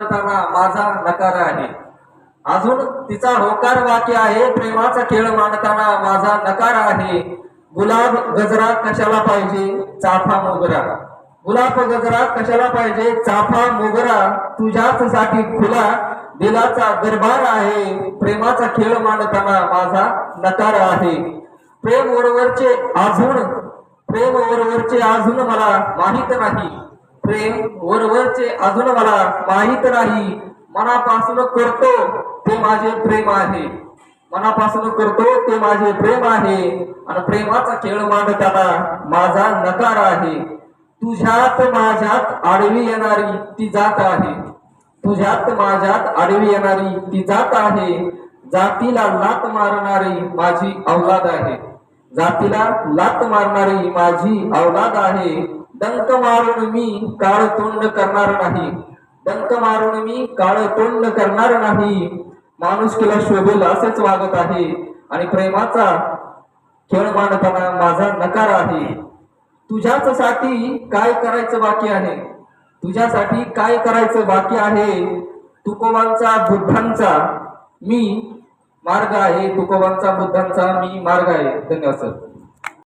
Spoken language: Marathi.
करताना माझा नकार आहे. अजून तिचा होकार वाक्य आहे प्रेमाचा खेळ मांडताना माझा नकार आहे. गुलाब गजरा कशाला पाहिजे? चाफा मोगरा. गुलाब गजरा कशाला पाहिजे? चाफा मोगरा तुझ्याच साठी खुला दिलाचा दरबार आहे. प्रेमाचा खेळ मांडताना माझा नकार आहे. प्रेम बरोबरचे अजून प्रेम बरोबरचे अजून मला माहीत नाही. प्रेम वरवरचे अजून मला माहीत नाही. मनापासून करतो ते माझे प्रेम आहे. मनापासून करतो ते माझे प्रेम आहे. आणि प्रेमाचा खेळ मांडताना माझा नकार आहे. तुझ्यात माझ्यात आडवी येणारी ती जात आहे. तुझ्यात माझ्यात आडवी येणारी ती जात आहे. जातीला लात मारणारी माझी अवलाद आहे. जातीला लात मारणारी माझी अवलाद आहे. डंक मारून मी काळ तोंड करणार नाही. डंक मारून मी काळ तोंड करणार नाही. माणुसकीला शोभेल असेच वागत आहे. आणि प्रेमाचा खेळ मांडताना माझा नकार आहे. तुझ्याच साठी काय करायचं बाकी आहे? तुझ्यासाठी काय करायचं बाकी आहे? तुकोबांचा बुद्धांचा मी मार्ग आहे. तुकोबांचा बुद्धांचा मी मार्ग आहे. धन्यवाद सर.